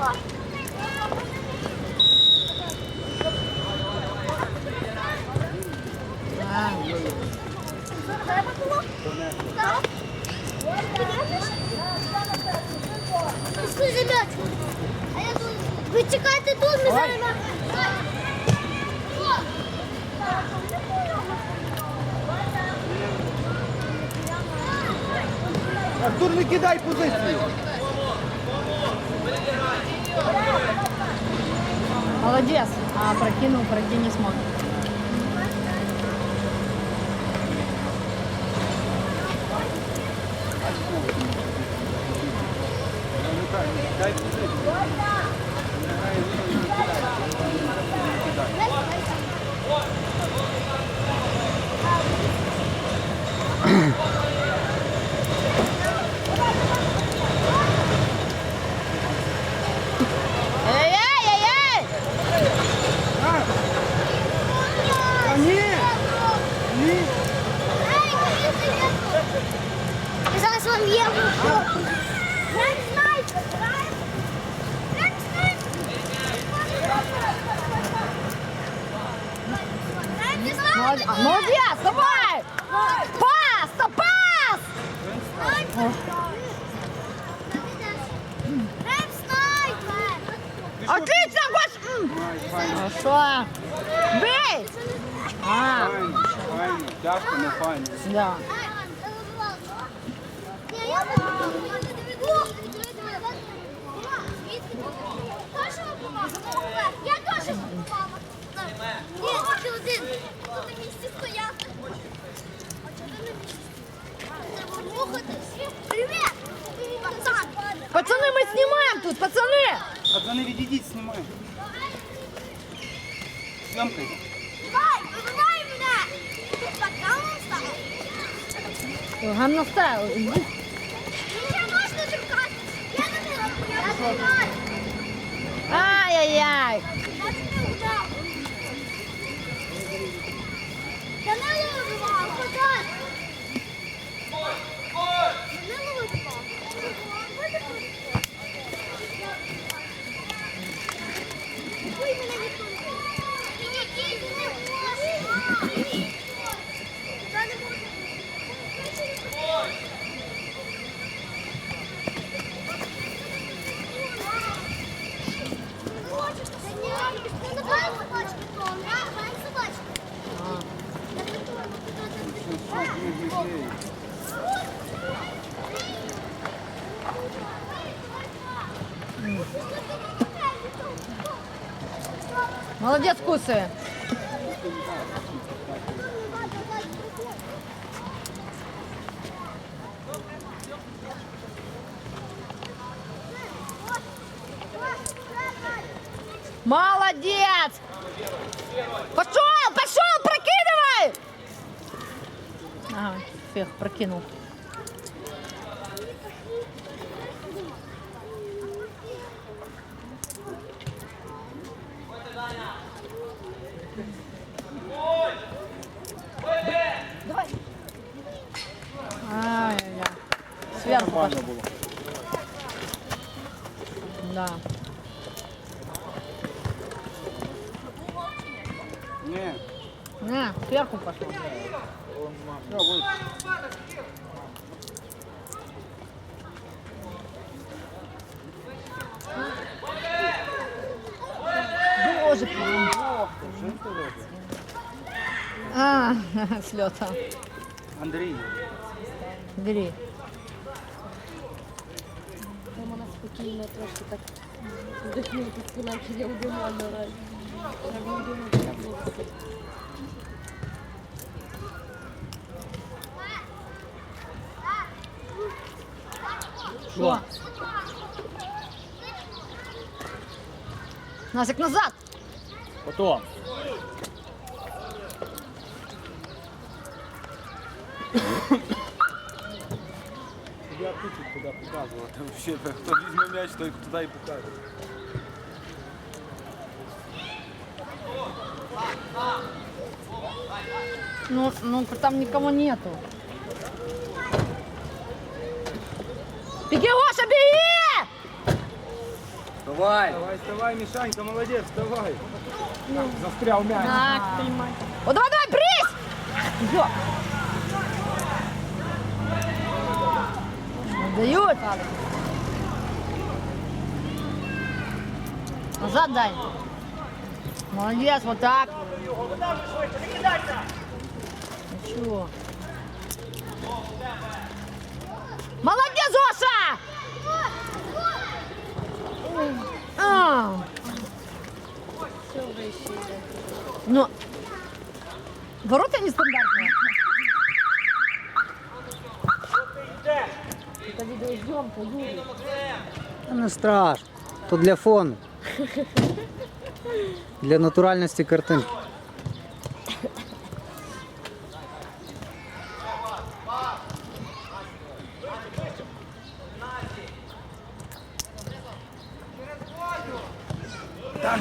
А, Тяжко, не файно. да. Я теж попала. Ні, тільки один. Тут на місці стояти. А чого ти на місці? Треба рухатись. Привіт! Пацан! Пацаны, мы снимаем тут, пацаны! Пацани, відійдіть, знімаємо. Зйомка йде. Давай, Стало. Гамно ставил. Мені можна торкатись. Я не. Я не. Ай-яй-яй! Данило вибивав, подай. Данило Молодец, кусы. Молодец! Пошел, пошел, прокидывай! Ага, фех, прокинул. Сверху Нормально пошел. було. Да. Ні. Не, сверху пошел. Все, будь. Боже, Ох, ти, що ти робиш? А, слета. Андрій. Бери. Вона спокійно трошки так вдихнути наче я удумала раді. Треба удумати, буде. Что? Насик назад. Потом. Я тут куди показувати. Вообще, хто візьме м'яч, той туди і покаже. Ну, ну там никого нету. Беги, Гоша, беги! Давай! Давай, вставай, Мішанька, молодець, вставай! Застряв м'яч. Так, приймай. О, давай, давай, брись! Йо. Дают. Назад дай. Молодец, вот так. Ничего. Молодец, Оша! А, ну, ворота нестандартные. Це Юрій. Не страшно. То для фону. Для натуральності картинки.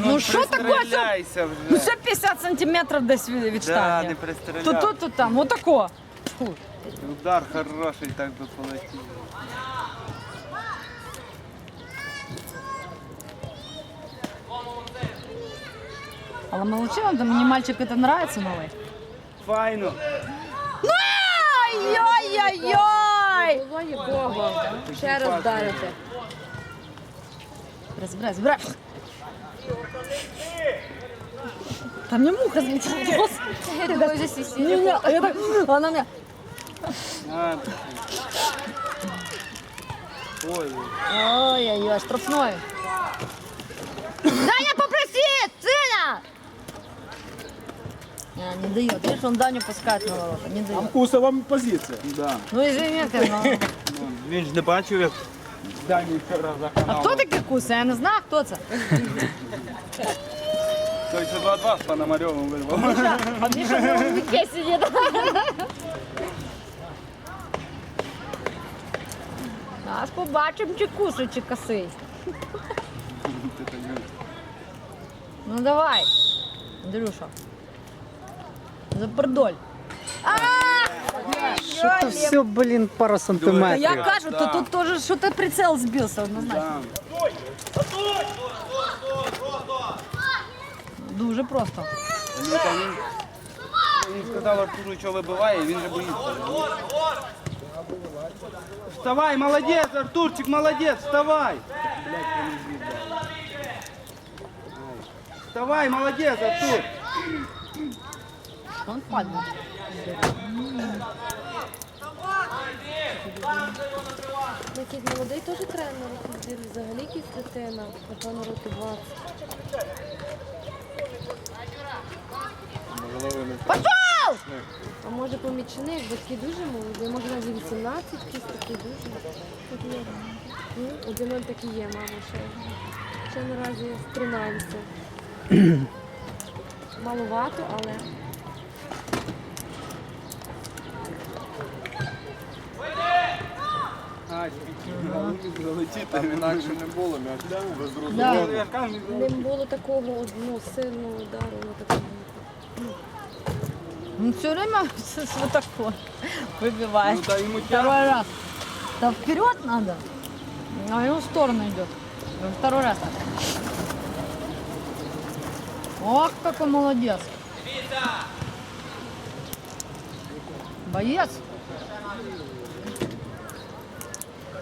Ну що таке? Вже. Ну ще 50 сантиметрів десь від від Да, не пристреляй. Тут, тут, тут, там, отако. Удар хороший так би полетів. Але молодчина, там мені мальчик это нравится новий. Файно. Ой-ой-ой-ой! Головою Богом. Ще раз вдарити. Разбирай, забирай. Там мне муха залетела в. Я так, она мне... Ой-ой-ой, штрафной. Даня, попроси, сына! А, не дает, видишь, он Даню пускает на ворота, не дает. Куса вам позиція. Да. Ну извини ты, но... Він ж не бачив, як Дані вчора А каналом. хто такий куса? Я не знаю, хто це. Той, що 2-2 з Пономарьовим вирвав. А Міша на віке сидить. Зараз побачимо, чи куса, чи косий. Ну давай, Андрюша. Запердоль. Що то все, блін, пара сантиметрів. Я кажу, то тут теж що ти прицел збився однозначно. Дуже просто. Він, він сказав Артуру, що вибиває, він же боїться. Вставай, молодець, Артурчик, молодець, вставай. Вставай, молодець, Артур. Он падає. Ну, молодий теж тренер, якийсь взагалі якийсь дитина, напевно, років 20. Пошел! Може помічник, бо такі дуже молоді, може навіть 18, якісь такі дуже. Ну, Один он такий є, мама, ще. Ще наразі стримаємося. Маловато, але залетіти. Інакше не було, м'яч. Да. Я кажу, не було такого ну, сильного удару на Он все время с, с вот выбивает. Ну да, ему Второй раз. Да вперед надо. А ему в сторону идет. Ну, Второй раз. так. Ох, какой молодец. Боец.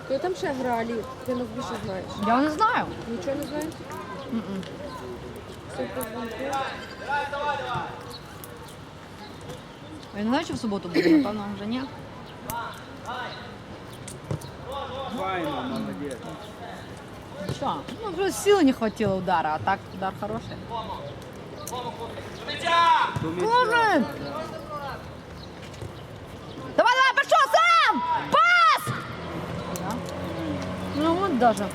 Хто там ще грали? Ти нас більше знаєш. Я не знаю. Нічого не знаєш? М-м. Все по дзвонку. Я не знаю, чи в суботу буде, напевно, вже ні. Файно, молодець. Що? Ну, вже сили не хватило удара, а так удар хороший. Боже! Давай, давай, пошел сам! Пас! Да. Ну вот даже.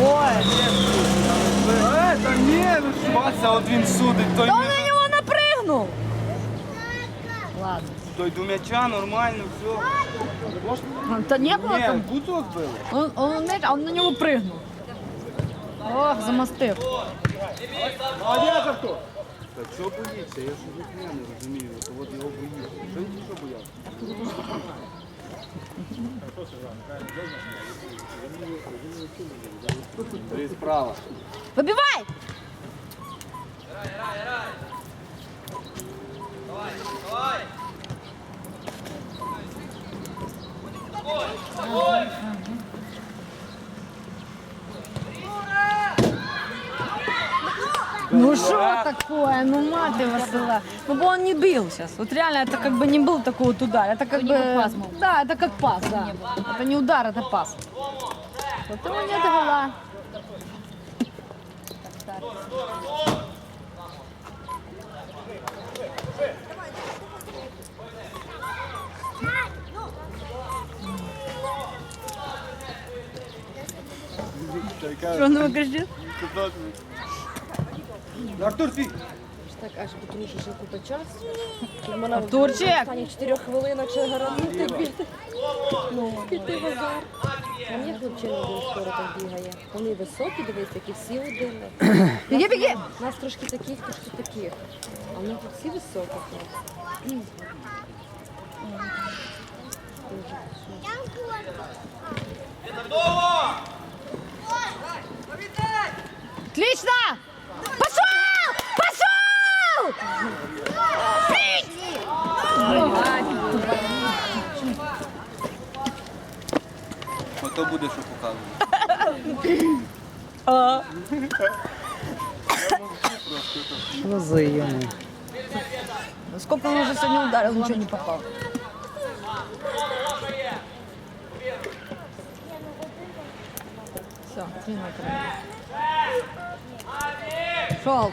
Ой, Е, та ні, ну що? Вася, от він судить, той, да он м'яч- на него напрыгнул. Ладно. той до м'яча, нормально, все. Да не было Ні, там. Гуцул збили. Он, он, знаешь, а он на него прыгнул. Ох, замостив. Молодець, Артур. Та чого боїться? Я ж як я не розумію. То от його боїться. Що він що боявся? Три справа. Выбивай! Играй, играй, играй! Давай, давай! Ой, ой! Ну что такое? Ну маты Васила. Ну бы он не бил сейчас. Вот реально это как бы не был такой вот удар. Это как бы... Да, это как пас, да. Это не удар, это пас. Вот его не довела. Что он выгружит? Артур, твій! Так аж ще купа часу. Артурчик! Останніх 4 хвилинок ще гарантує піти. Ну, піти в азар. Там є хлопчина один скоро так бігає. Вони високі, дивись, які всі один. Беги, беги! Нас трошки таких, трошки таких. А вони тут всі високі. хлопці. Отлично! Ото буде, що показувати. Що за йому? Сколько он уже сегодня ударил, ничего не попал. Все, три метра. Шел.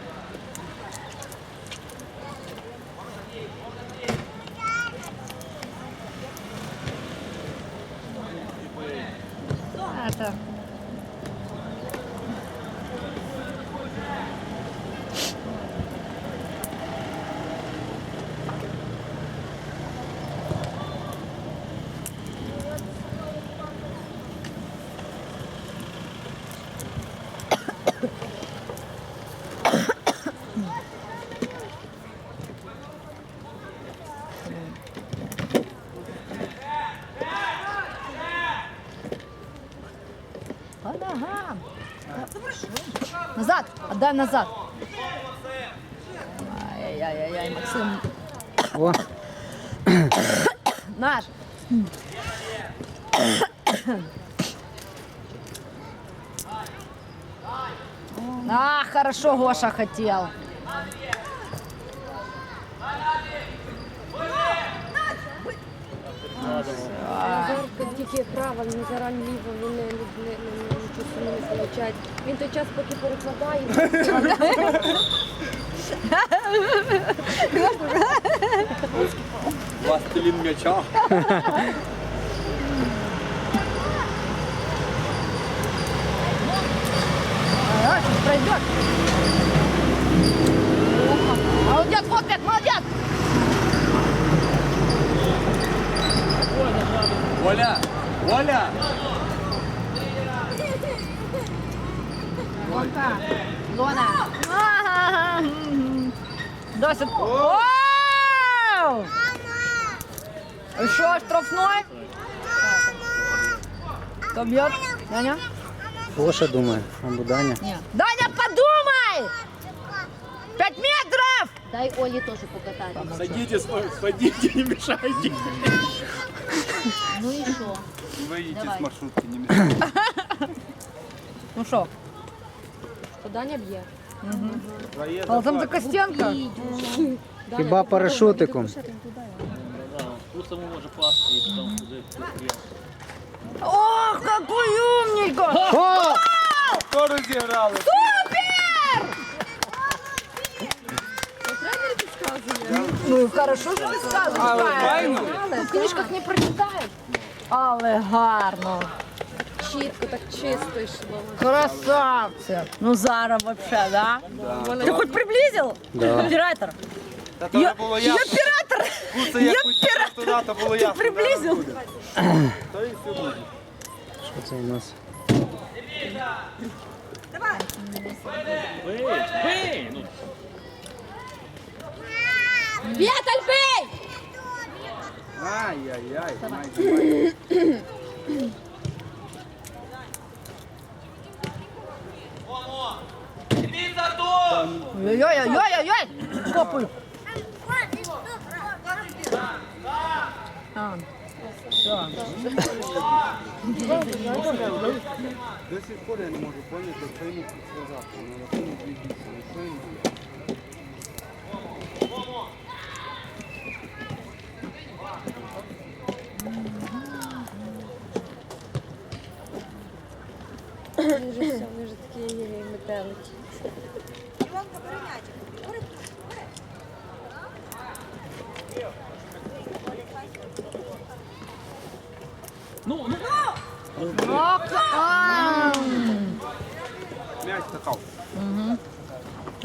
Это... По ногам. Назад, назад. Ай-яй-яй-яй, Максим. О, Наш. А, хорошо Гоша хотел. Тільки право, ліво, він не, не, не, не, нічого собі не получає. Він той час, поки перекладає, Пластилін м'яча. А, сейчас пройдет. Молодец, вот как, молодец. Оля! Оля! Лонка. Лона. Ага. Досить. Оу! Еще штрафной. Кто бьет? Даня? Гоша думає, або Даня. Нет. Даня, подумай! Пять метров! дай Олі теж покатати. Садитесь, садите, не мешайте. Ну і що? Выйдите с маршрутки, не мешайте. Ну что? Даня б'є. А там за Костенко. Хіба парашутиком. Ох, какой умненько! О! Хто розіграли? Ну, хорошо, що ти сказуєш. файно. В книжках не прочитають. Але гарно. Чітко, так чисто йшло. Красавцы. Ну, Зара вообще, да? Ты хоть приблизил? Да. Оператор. Та то Я, вже було я ясно. оператор. Куца, я як пустив туди, то було ясно. приблизив? То і все буде. Що це у нас? Віталь, бей! Ай-яй-яй, май, май. Ой-ой-ой-ой-ой! Копаю. А, все. До сих пор я не можу поняти, що йому сказати. Ну, на тому бігіться, ну, що йому буде? Вони вже все, вони вже такі метелики. А, М'яч такав.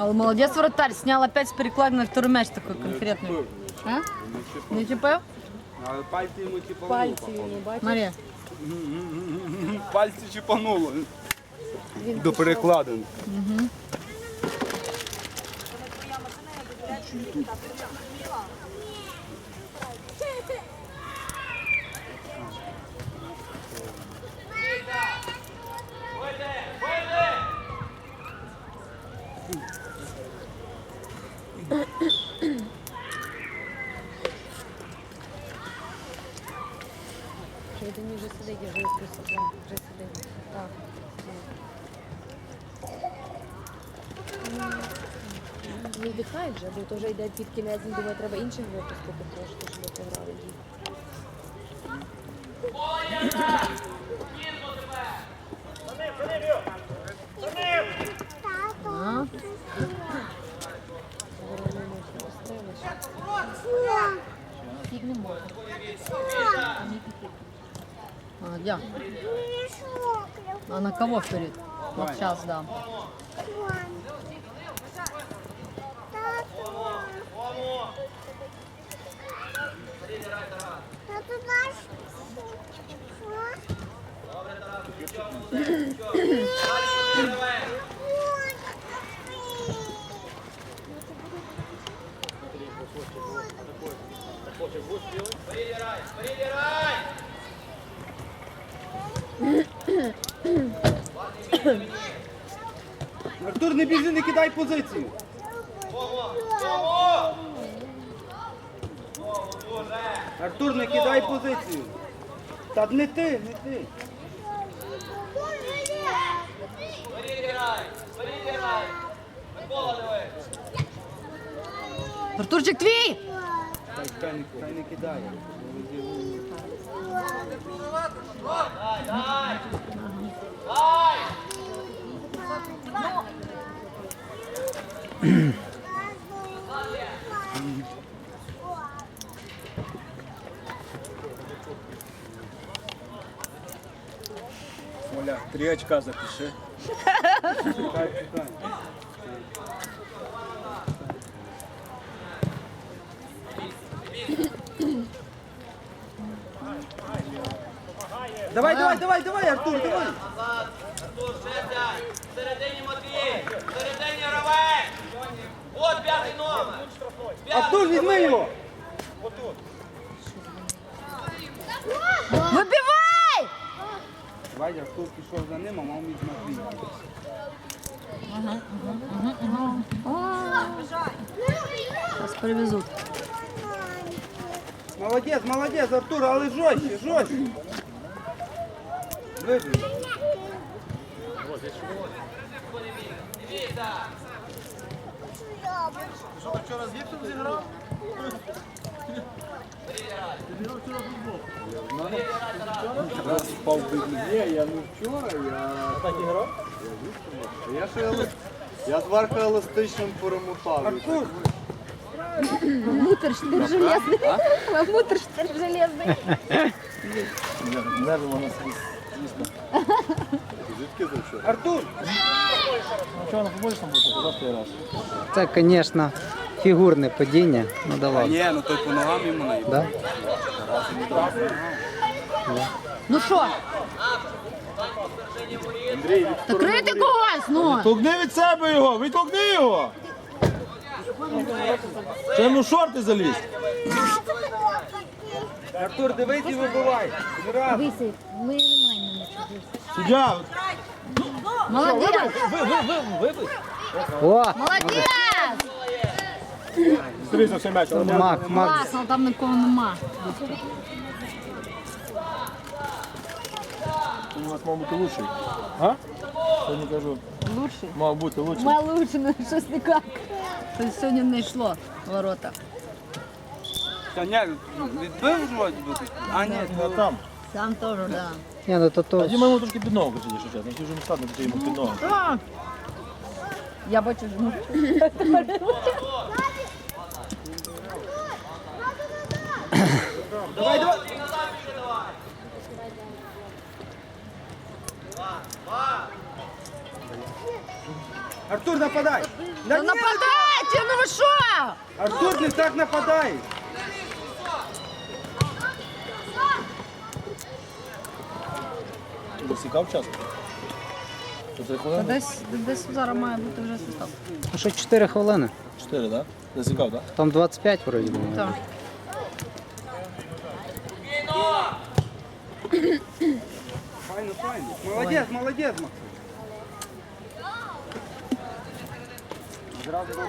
А, Молодец, вратарь. Снял опять с перекладины второй мяч такой конкретный. А? Не чипаю? Але пальці йому чіпануло. Пальці йому, бачиш? Мария. Пальці чіпануло. До перекладин. Що Він вже сидить, я вже просто так, вже сидить. Так. Не вже, бо то вже йде під кінець, він думає, треба інших випускати трошки, щоб пограли розстрілиш. А, где? А на кого вперед? Вот сейчас, да. Артур, не біжи, не кидай позицію. Артур, не кидай позицію. Та не ти, не ти. Артурчик, твій! Хай, хай, не, кидає. Оля, три очка запиши. Чекай, чекай. Давай, давай, давай, давай, Артур, давай. Середині Матвій! Середині Равей! От п'ятий номер! Артур, візьми його. Вибивай! Давай, Артур пішов за ним, а мав між Матвій. Сейчас привезут. Молодець, молодець, Артур, але жорстче, жорстче. Раз впав. Я не вчора, я... Так і? Я ще еле- я зверху еластичним перемотав. Мутор ж ти железний. А мутор ж ти железний. Нерви вона. Артур, там раз. Це, звісно, фігурне падіння. Ну А давай. ні, ну той по ногам йому наїбав. Да? Ну що? Та крити когось, ну! Толкни від себе його, відтолкни його! Ще йому шорти заліз. Артур, дивись і вибивай. Висить, ми не маємо. Суддя, Молодець! О! Молодець! Стрійся все м'яч. Мак, мак. Класно, там нікого нема. У нас мав бути лучший. А? Я не кажу. Лучший? Мав бути лучший. Ма лучше, ну щось никак. Щось сьогодні не йшло в ворота. Та ні, відбив вроді би. А ні, А там. Там теж, так. Да. Ні, ну то то. Діма йому трошки під ногу хоче, якщо чесно. Ті вже не складно, що йому під ногу. Так. Я бачу, що ну, Давай, давай. Артур, нападай! Да нападайте, ну ви що? Артур, не так нападай! Засікав час? Що Та хвилини? Десь, десь зараз має бути вже состав. Ну що 4 хвилини. Чотири, так? Засікав, так? Там 25 вроді було. Так. Файно, файно. Молодець, молодець, Максим.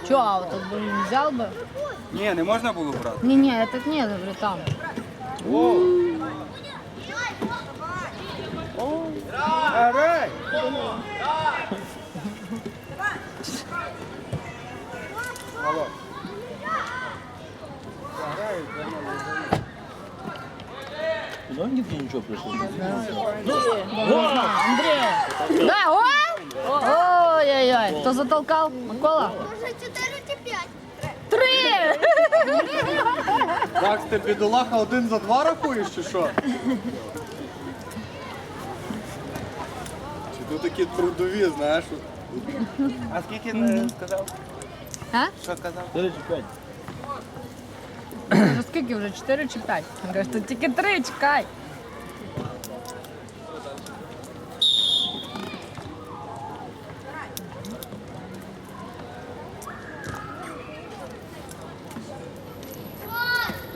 Чо, а от тут би він взяв би? Ні, не можна було брати. Ні, ні, я так не говорю там. Грай! Куда они тут ничего пришли? Андрей! Да, о! Ой-ой-ой, кто затолкал? Микола? Три! Так, ти бідолаха один за два рахуєш чи що? Чи тут такі трудові, знаєш? А скільки не сказав? А? Що казав? 4 чи 5. Кажу, скільки вже? Чотири чи п'ять? Каже, тут тільки три, чекай.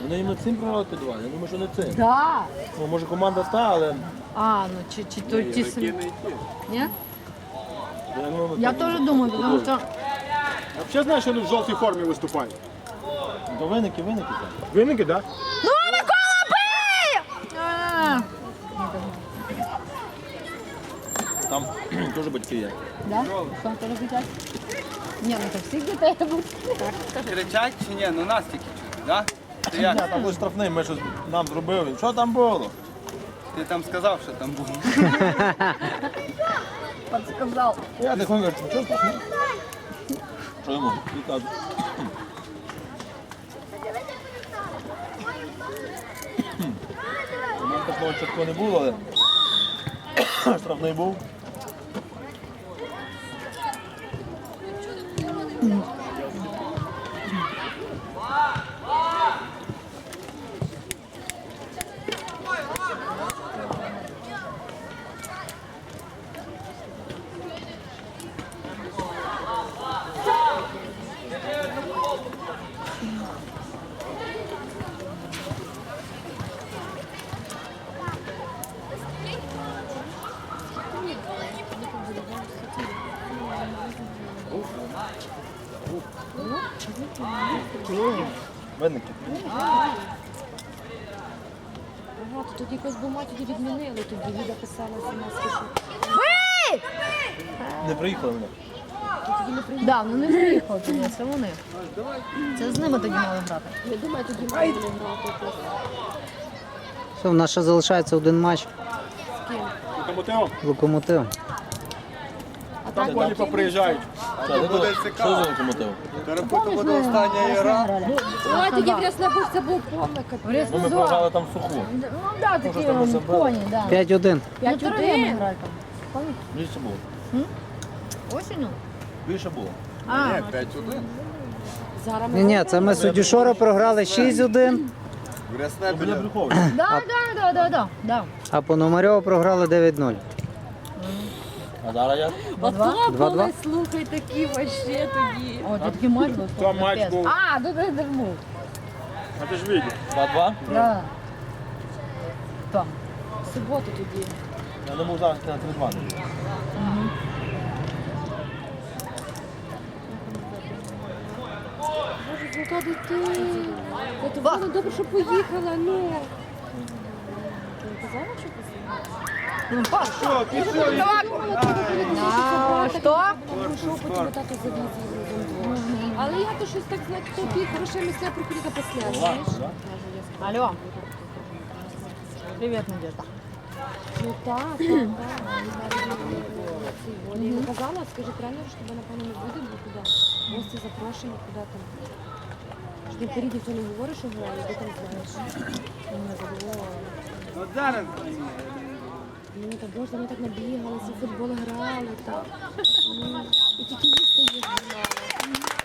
Вони їм цим програли два. я думаю, що не цим. Да. Ну, може команда та, але А, ну чи, чи то ті самі. Ні? я, теж думаю, тому що. Я взагалі знаю, що вони в жовтій формі виступають. До виники, виники так. Винники, так? Ну, Микола, бий! А, Там теж батьки є. Да? Що ти розлетять? Ні, ну то всіх дітей будуть. Кричать чи ні? Ну нас тільки чути, да? Ти, Я як? там був штрафний, ми щось нам зробили. Що там було? Ти там сказав, що там було. Подсказав. Я тихонько що штрафний? Що йому? І у мене такого чітко не було, але штрафний був. Винники. Ага, то тоді якось бума тоді відмінили, тоді Віда писала смс, що Не приїхали вони. тоді не приїхали. Да, ну не приїхав тоді, це вони. Це з ними тоді мали грати. Я думаю, тоді мали грати. Все, в нас ще залишається один матч. З ким? Локомотивом. Локомотив. А Там так, коні поприїжджають. Що, буде буде Що за локомотив? Рахуй, буде остання гра. Ой, тоді в Ряснобур це був повна капець. Ну, ми програли там суху. Ну да, такі коні, да. 5-1. Ну, три ми грали там. Було. Осінню? Більше було. А, 5-1. Зараз ми Ні, ні, це ми Судюшора програли 6-1, Гресне Біля біля. Брюховича. да, да, да, да, да, да. а Пономарьова програли 9-0. А зараз я? Два? Ото Два-два? були, слухай, такі вообще тоді. О, це такий матч був. Там матч капець. був. А, тут я був. А ти ж видів. 2-2? Да. Хто? В суботу тоді. Я думав зараз на 3-2. Боже, золота дитина. Вона добре, що поїхала, ну. Казала, що? Ну, що? тато завіз її разом двох. Але я то щось так знаю, хто пік, хороше місце про після. Алло. Привет, Надежда. Ну так, так, так. Я казала, скажи тренеру, що тебе, напевно, не буде, бо туди. Гості запрошені, куди там. Ти ніхто не говориш, що грає, ти там знаєш. Не задоволена. От зараз Ну, так боже, ми так набігалися, в футбол грали, так. Ну, і тільки їсти їх було.